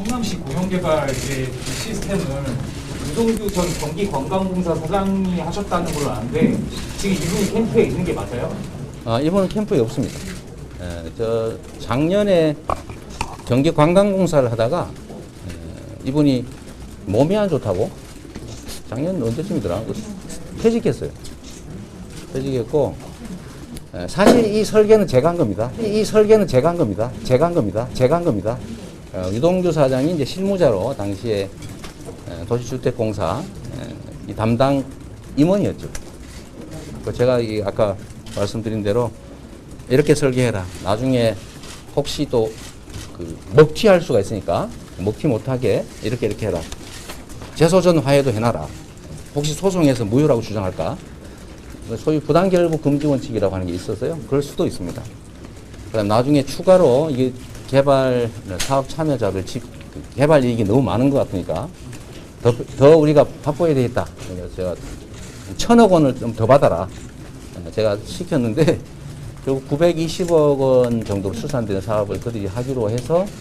성남시 그 시스템을 유동규 전 경기관광공사 사장이 하셨다는 걸로 아는데 지금 이분이 캠프에 있는 게 맞아요? 아, 이번은 캠프에 없습니다. 에, 저 작년에 경기 관광공사를 하다가 에, 이분이 몸이 안 좋다고 작년 언제쯤이더라? 그 퇴직했어요. 퇴직했고 에, 사실 이 설계는 제가 한 겁니다. 이, 이 설계는 제가 한 겁니다. 제가 한 겁니다. 제가 한 겁니다. 어, 유동규 사장이 이제 실무자로 당시에 에, 도시주택공사 에, 이 담당 임원이었죠. 그 제가 이 아까 말씀드린 대로 이렇게 설계해라. 나중에 혹시 또 그 먹튀할 수가 있으니까 먹튀 못하게 이렇게 이렇게 해라. 재소전 화해도 해놔라. 혹시 소송에서 무효라고 주장할까? 소위 부당결부 금지 원칙이라고 하는 게 있어서요. 그럴 수도 있습니다. 그다음 나중에 추가로 이게 개발 사업 참여자들 집그 개발 이익이 너무 많은 것 같으니까 더, 더 우리가 확보해야 되겠다. 제가 천억 원을 좀 더 받아라. 제가 시켰는데 결국 920억 원 정도로 추산되는 사업을 그들이 하기로 해서